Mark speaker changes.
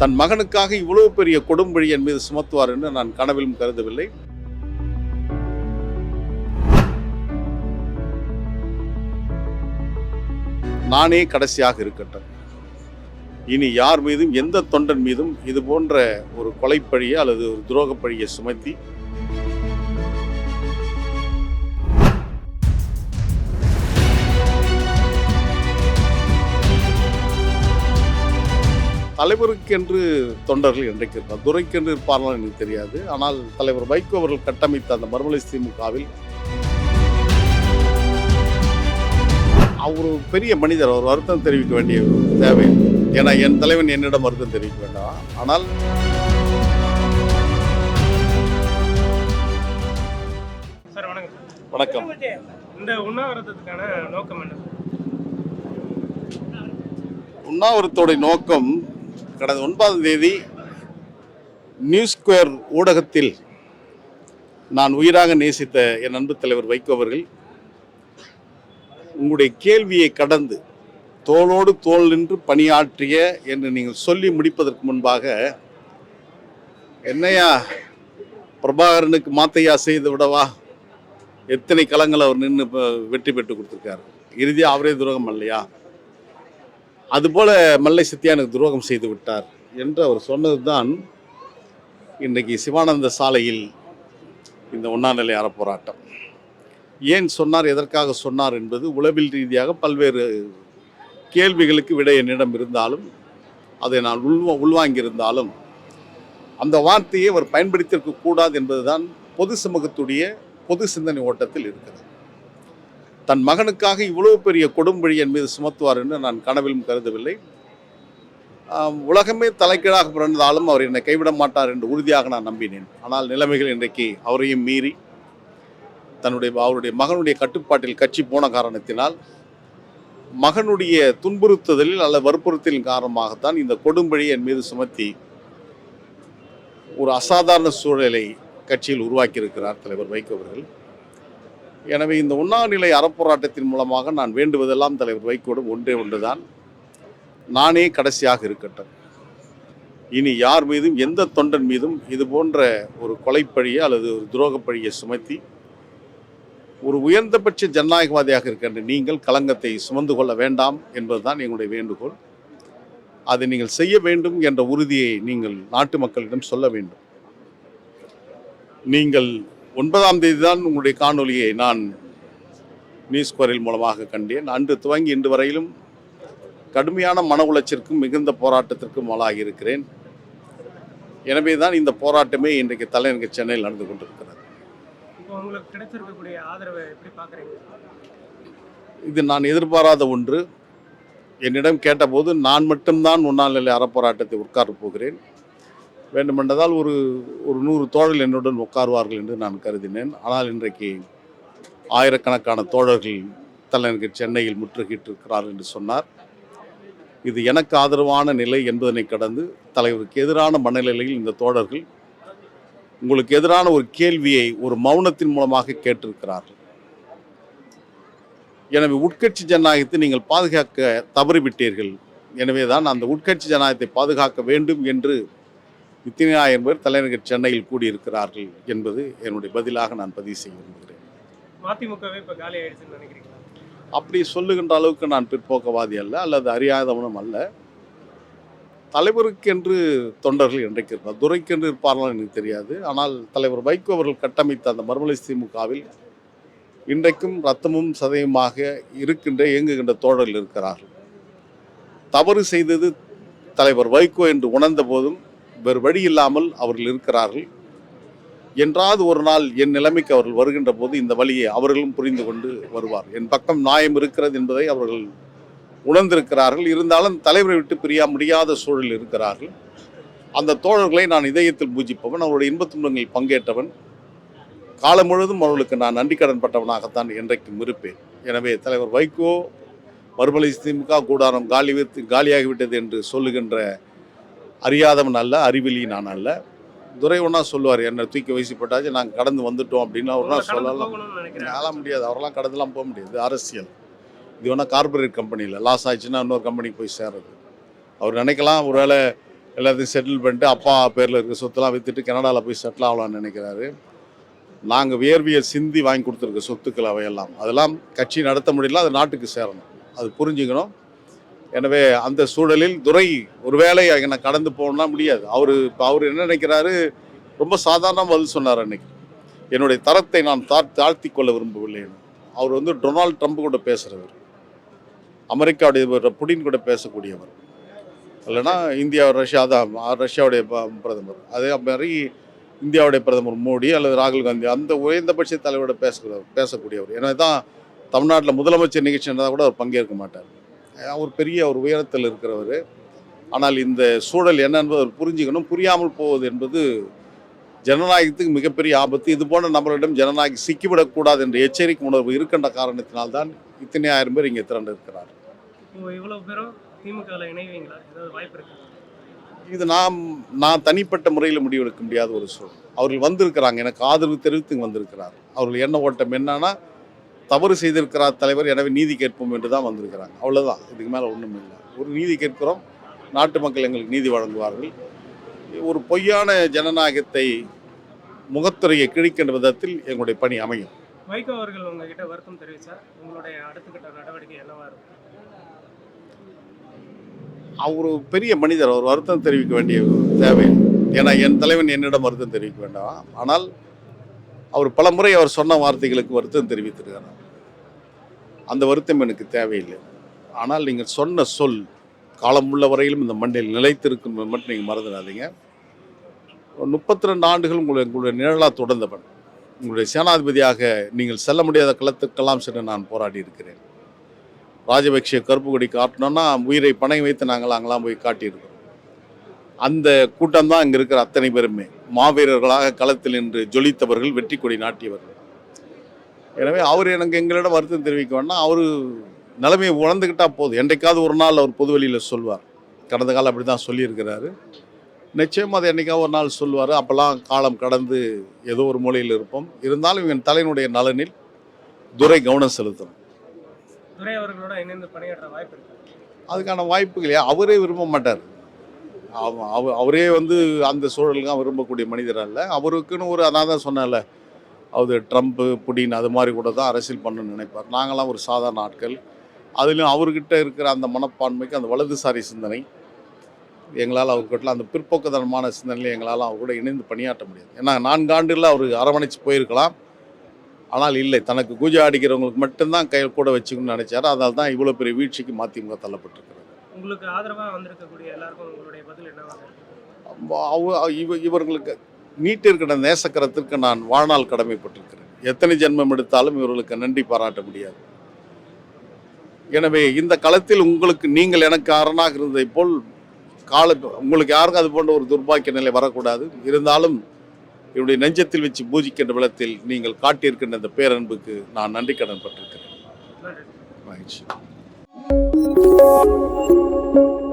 Speaker 1: தன் மகனுக்காக இவ்வளவு பெரிய கொடும்பழி என் மீது சுமத்துவார் என்று நான் கனவிலும் கருதவில்லை. நானே கடைசியாக இருக்கட்டும். இனி யார் மீதும் எந்த தொண்டன் மீதும் இது போன்ற ஒரு கொலைப்பழியை அல்லது ஒரு துரோகப்பழியை சுமத்தி தலைவருக்கென்று தொண்டர்கள் என்றைக்கு இருப்பார் துரைக்கென்று இருப்பார்கள் எனக்கு தெரியாது. ஆனால் தலைவர் வைகோ அவர்கள் கட்டமைத்த அந்த மறுமலை திமுகவில் அவர் பெரிய மனிதர். அவர் வருத்தம் தெரிவிக்க வேண்டிய தேவை. ஏன்னா என் தலைவன் என்னிடம் வருத்தம் தெரிவிக்க வேண்டாம். ஆனால்
Speaker 2: வணக்கம். இந்த உண்ணாவிரதத்துக்கான நோக்கம் என்ன?
Speaker 1: உண்ணாவிரத்தோட நோக்கம் கடந்த ஒன்பதாம் தேதி நியூஸ் ஸ்கொயர் ஊடகத்தில் நான் உயிராக நேசித்த என் அன்பு தலைவர் வைகோ அவர்கள் உங்களுடைய கேள்வியை கடந்து தோளோடு தோல் நின்று பணியாற்றிய என்று நீங்கள் சொல்லி முடிப்பதற்கு முன்பாக என்னையா பிரபாகரனுக்கு மாத்தையா செய்து விடவா? எத்தனை களங்கள் அவர் நின்று வெற்றி பெற்று கொடுத்துருக்காரு. இறுதியாக அவரே துரோகம் இல்லையா அதுபோல மல்லை சத்தியானுக்கு துரோகம் செய்து விட்டார் என்று அவர் சொன்னது தான் இன்றைக்கு சிவானந்த சாலையில் இந்த உண்ணாநிலை அறப்போராட்டம். ஏன் சொன்னார் எதற்காக சொன்னார் என்பது உளவில் ரீதியாக பல்வேறு கேள்விகளுக்கு விடை என்னிடம் இருந்தாலும் அதை நான் உள்வா உள்வாங்கியிருந்தாலும் அந்த வார்த்தையை அவர் பயன்படுத்தியிருக்க கூடாது என்பதுதான் பொது சமூகத்துடைய பொது சிந்தனை ஓட்டத்தில் இருக்கிறது. தன் மகனுக்காக இவ்வளவு பெரிய கொடும்பழி என் மீது சுமத்துவார் என்று நான் கனவிலும் கருதவில்லை. உலகமே தலைக்கீழாக பிறந்தாலும் அவர் என்னை கைவிட மாட்டார் என்று உறுதியாக நான் நம்பினேன். ஆனால் நிலைமைகள் இன்றைக்கு அவரையும் மீறி தன்னுடைய அவருடைய மகனுடைய கட்டுப்பாட்டில் கட்சி போன காரணத்தினால் மகனுடைய துன்புறுத்துதலில் அல்ல வற்புறுத்தலின் காரணமாகத்தான் இந்த கொடும்பழி என் மீது சுமத்தி ஒரு அசாதாரண சூழலை கட்சியில் உருவாக்கியிருக்கிறார் தலைவர் வைகோ அவர்கள். எனவே இந்த உண்ணாநிலை அறப்போராட்டத்தின் மூலமாக நான் வேண்டுவதெல்லாம் தலைவர் வைகோடும் ஒன்றே ஒன்றுதான். நானே கடைசியாக இருக்கட்டும். இனி யார் மீதும் எந்த தொண்டன் மீதும் இது போன்ற ஒரு கொலைப்பழியை அல்லது ஒரு துரோகப்பழியை சுமத்தி ஒரு உயர்ந்தபட்ச ஜனநாயகவாதியாக இருக்கின்ற நீங்கள் களங்கத்தை சுமந்து கொள்ள வேண்டாம் என்பதுதான் எங்களுடைய வேண்டுகோள். அதை நீங்கள் செய்ய வேண்டும் என்ற உறுதியை நீங்கள் நாட்டு மக்களிடம் சொல்ல வேண்டும். நீங்கள் ஒன்பதாம் தேதி தான் உங்களுடைய காணொலியை நான் நியூஸ் குரல் மூலமாக கண்டேன். அன்று துவங்கி இன்று வரையிலும் கடுமையான மன உளைச்சலுக்கும் மிகுந்த போராட்டத்திற்கும் ஆளாகி இருக்கிறேன். எனவே தான் இந்த போராட்டமே இன்றைக்கு தலைநகர் சென்னையில் நடந்து கொண்டிருக்கிறது. இது நான் எதிர்பாராத ஒன்று. என்னிடம் கேட்டபோது நான் மட்டும்தான் உண்ணாநிலை அறப்போராட்டத்தை உட்காரப் போகிறேன். வேண்டுமென்றதால் ஒரு ஒரு நூறு தோழர்கள் என்னுடன் உட்காருவார்கள் என்று நான் கருதினேன். ஆனால் இன்றைக்கு ஆயிரக்கணக்கான தோழர்கள் தலைநகர் சென்னையில் முற்றுகையிட்டிருக்கிறார் என்று சொன்னார். இது எனக்கு ஆதரவான நிலை என்பதனை கடந்து தலைவருக்கு எதிரான மனநிலையில் இந்த தோழர்கள் உங்களுக்கு எதிரான ஒரு கேள்வியை ஒரு மௌனத்தின் மூலமாக கேட்டிருக்கிறார்கள். எனவே உட்கட்சி ஜனநாயகத்தை நீங்கள் பாதுகாக்க தவறிவிட்டீர்கள். எனவே தான் அந்த உட்கட்சி ஜனநாயகத்தை பாதுகாக்க வேண்டும் என்று இத்தனை ஆயிரம் பேர் தலைநகர் சென்னையில் கூடியிருக்கிறார்கள் என்பது என்னுடைய பதிலாக நான் பதிவு செய்ய விரும்புகிறேன்.
Speaker 2: மதிமுகவே இப்போ காலி ஆயிடுச்சுன்னு நினைக்கிறீங்களா?
Speaker 1: அப்படி சொல்லுகின்ற அளவுக்கு நான் பிற்போக்கவாதி அல்ல அல்லது அறியாதவனும் அல்ல. தலைவருக்கென்று தொண்டர்கள் என்றைக்கு இருப்பார் துரைக்கென்று இருப்பார்கள் எனக்கு தெரியாது. ஆனால் தலைவர் வைகோ அவர்கள் கட்டமைத்த அந்த மறுமலை திமுகவில் இன்றைக்கும் ரத்தமும் சதயமாக இருக்கின்ற இயங்குகின்ற தோழர்கள் இருக்கிறார்கள். தவறு செய்தது தலைவர் வைகோ என்று உணர்ந்த போதும் வேறு வழி இல்லாமல் அவர்கள் இருக்கிறார்கள். என்றாவது ஒரு நாள் என் நிலைமைக்கு அவர்கள் வருகின்ற போது இந்த வழியை அவர்களும் புரிந்து கொண்டு வருவார். என் பக்கம் நியாயம் இருக்கிறது என்பதை அவர்கள் உணர்ந்திருக்கிறார்கள். இருந்தாலும் தலைவரை விட்டு பிரிய முடியாத சூழல் இருக்கிறார்கள். அந்த தோழர்களை நான் இதயத்தில் பூஜிப்பவன் அவருடைய இன்பத் துன்பங்களில் பங்கேற்றவன். காலம் முழுவதும் அவர்களுக்கு நான் நன்றி கடன் பட்டவனாகத்தான் என்றைக்கும் இருப்பேன். எனவே தலைவர் வைகோ மறுமலை திமுக கூடாரம் காலி காலியாகிவிட்டது என்று சொல்லுகின்ற அறியாதவன் அல்ல அறிவிலி நான் அல்ல. துரை ஒன்றா சொல்லுவார் என்னை தூக்கி வயசு போட்டாச்சு நாங்கள் கடந்து வந்துட்டோம் அப்படின்னு அவர்னா சொல்லலாம். அதெல்லாம் முடியாது அவரெல்லாம் கடந்தெல்லாம் போக முடியாது. அரசியல். இது வேணால் கார்பரேட் கம்பெனியில் லாஸ் ஆச்சுன்னா இன்னொரு கம்பெனிக்கு போய் சேர்றது. அவர் நினைக்கலாம் ஒருவேளை எல்லாத்தையும் செட்டில் பண்ணிட்டு அப்பா பேரில் இருக்க சொத்தெல்லாம் விற்றுட்டு கனடாவில் போய் செட்டில் ஆகலாம்னு நினைக்கிறாரு. நாங்கள் வியர்வியை சிந்தி வாங்கி கொடுத்துருக்க சொத்துக்கள் அவையெல்லாம். அதெல்லாம் கட்சி நடத்த முடியல அது நாட்டுக்கு சேரணும். அது புரிஞ்சுக்கணும். எனவே அந்த சூழலில் துரை ஒருவேளை என்னை கடந்து போகணும்னா முடியாது. அவர் இப்போ அவர் என்ன நினைக்கிறாரு? ரொம்ப சாதாரண பதில் சொன்னார் அன்னைக்கு. என்னுடைய தரத்தை நான் தா தாழ்த்தி கொள்ள விரும்பவில்லை அவர் வந்து டொனால்ட் ட்ரம்ப் கூட பேசுகிறவர் அமெரிக்காவுடைய புடின் கூட பேசக்கூடியவர். இல்லைன்னா இந்தியா ரஷ்யா தான் ரஷ்யாவுடைய ப- பிரதமர். அதே மாதிரி இந்தியாவுடைய பிரதமர் மோடி அல்லது ராகுல் காந்தி அந்த உயர்ந்தபட்ச தலைவரோட பேசுகிற பேசக்கூடியவர். எனவே தான் தமிழ்நாட்டில் முதலமைச்சர் நிகழ்ச்சி நடந்தால் கூட அவர் பங்கேற்க மாட்டார். அவர் பெரிய ஒரு உயரத்தில் இருக்கிறவர். ஆனால் இந்த சூழல் என்ன என்பதை அவர் புரிஞ்சுக்கணும். புரியாமல் போவது என்பது ஜனநாயகத்துக்கு மிகப்பெரிய ஆபத்து. இது போன்ற நம்மளிடம் ஜனநாயகம் சிக்கிவிடக்கூடாது என்ற எச்சரிக்கை உணர்வு இருக்கின்ற காரணத்தினால்தான் இத்தனை ஆயிரம் பேர் இங்கே திரண்டு இருக்கிறார் இது நாம் நான் தனிப்பட்ட முறையில் முடிவெடுக்க முடியாத ஒரு சூழல். அவர்கள் வந்திருக்கிறாங்க. எனக்கு ஆதரவு தெரிவித்து வந்திருக்கிறார். அவர்கள் என்ன ஓட்டம் என்னன்னா தவறு செய்திருக்கிறார் தலைவர் எனவே நீதி கேட்போம் என்று தான் வந்திருக்கிறாங்க. அவ்வளவுதான். இதுக்கு மேலே ஒன்றும் இல்லை. ஒரு நீதி கேட்கிறோம். நாட்டு மக்கள் எங்களுக்கு நீதி வழங்குவார்கள். ஒரு பொய்யான ஜனநாயகத்தை முகத்துறையை கிழிக்கின்ற விதத்தில் எங்களுடைய பணி அமையும்.
Speaker 2: வைகோ அவர்கள் உங்ககிட்ட வருத்தம் தெரிவிச்சா உங்களுடைய அடுத்த கட்ட நடவடிக்கை என்னவா இருக்கும்?
Speaker 1: அவர் பெரிய மனிதர். அவர் வருத்தம் தெரிவிக்க வேண்டிய தேவை ஏன்னா என் தலைவன் என்னிடம் வருத்தம் தெரிவிக்க வேண்டாம். ஆனால் அவர் பல முறை அவர் சொன்ன வார்த்தைகளுக்கு வருத்தம் தெரிவித்திருக்கிறார். அந்த வருத்தம் எனக்கு தேவையில்லை. ஆனால் நீங்கள் சொன்ன சொல் காலம் உள்ள வரையிலும் இந்த மண்ணில் நிலைத்திருக்கும் மட்டும் நீங்கள் மறந்துடாதீங்க. முப்பத்தி ரெண்டு ஆண்டுகள் உங்களுடைய உங்களுடைய நிழலாக தொடர்ந்தவன். உங்களுடைய சேனாதிபதியாக நீங்கள் செல்ல முடியாத களத்துக்கெல்லாம் சென்று நான் போராடி இருக்கிறேன். ராஜபக்ஷ கருப்பு கொடி காட்டணும்னா உயிரை பணை வைத்து நாங்கள் அங்கெல்லாம் போய் காட்டியிருக்கிறோம். அந்த கூட்டம் தான் இங்கே இருக்கிற அத்தனை பேருமே. மாவீரர்களாக களத்தில் நின்று ஜொலித்தவர்கள் வெற்றி கொடி நாட்டியவர்கள். எனவே அவர் எனக்கு எங்களிடம் வருத்தம் தெரிவிக்க வேண்டாம். அவர் நிலைமையை உணர்ந்துக்கிட்டா போதும். என்றைக்காவது ஒரு நாள் அவர் பொதுவெளியில் சொல்வார். கடந்த காலம் அப்படி தான் சொல்லியிருக்கிறாரு. நிச்சயம் அதை என்னைக்காவது ஒரு நாள் சொல்லுவார் அப்போல்லாம் காலம் கடந்து ஏதோ ஒரு மூலையில் இருப்போம். இருந்தாலும் என் தலைவனுடைய நலனில் துரை கவனம் செலுத்தணும்.
Speaker 2: துரை அவர்களோட இணைந்து பணியாற்ற வாய்ப்பு
Speaker 1: அதுக்கான வாய்ப்புகள் ஏன் அவரே விரும்ப மாட்டார். அவரே வந்து அந்த சூழலுக்கு விரும்பக்கூடிய மனிதர் அல்ல. அவருக்குன்னு ஒரு அதான் தான் சொன்னேன்ல அது ட்ரம்ப்பு புடின் அது மாதிரி கூட தான் அரசியல் பண்ணணும்னு நினைப்பார். நாங்களாம் ஒரு சாதாரண ஆட்கள். அதுலேயும் அவர்கிட்ட இருக்கிற அந்த மனப்பான்மைக்கு அந்த வலதுசாரி சிந்தனை எங்களால் அவர்கிட்ட அந்த பிற்போக்குதனமான சிந்தனையில் எங்களால் அவர் கூட இணைந்து பணியாற்ற முடியாது. ஏன்னா நான்காண்டுகளில் அவர் அரவணைச்சு போயிருக்கலாம். ஆனால் இல்லை தனக்கு கூஜா அடிக்கிறவங்களுக்கு மட்டும்தான் கை கூட வச்சுக்கணும்னு நினச்சார். அதனால தான் இவ்வளோ பெரிய வீழ்ச்சிக்கு மதிமுக தள்ளப்பட்டிருக்கிறார்
Speaker 2: உங்களுக்கு ஆதரவா வந்திருக்கக்கூடிய எல்லாருக்கும் உங்களுடைய பதில் என்னவா இருக்கு?
Speaker 1: அப்ப அவ- இவ இவர்களுக்கு நீட்டிருக்கிற நேசக்கரத்திற்கு நான் வாழ்நாள் கடமைப்பட்டிருக்கிறேன். எத்தனை ஜென்மம் எடுத்தாலும் இவர்களுக்கு நன்றி பாராட்ட முடியாது. எனவே இந்த களத்தில் உங்களுக்கு நீங்கள் எனக்கு அரணாக இருந்ததை போல் கால உங்களுக்கு யாருக்கும் அது போன்ற ஒரு துர்பாக்கிய நிலை வரக்கூடாது. இருந்தாலும் என்னுடைய நெஞ்சத்தில் வச்சு பூஜிக்கின்ற விளத்தில் நீங்கள் காட்டியிருக்கின்ற இந்த பேரன்புக்கு நான் நன்றி கடன் பட்டிருக்கிறேன். மகிழ்ச்சி. Thank you.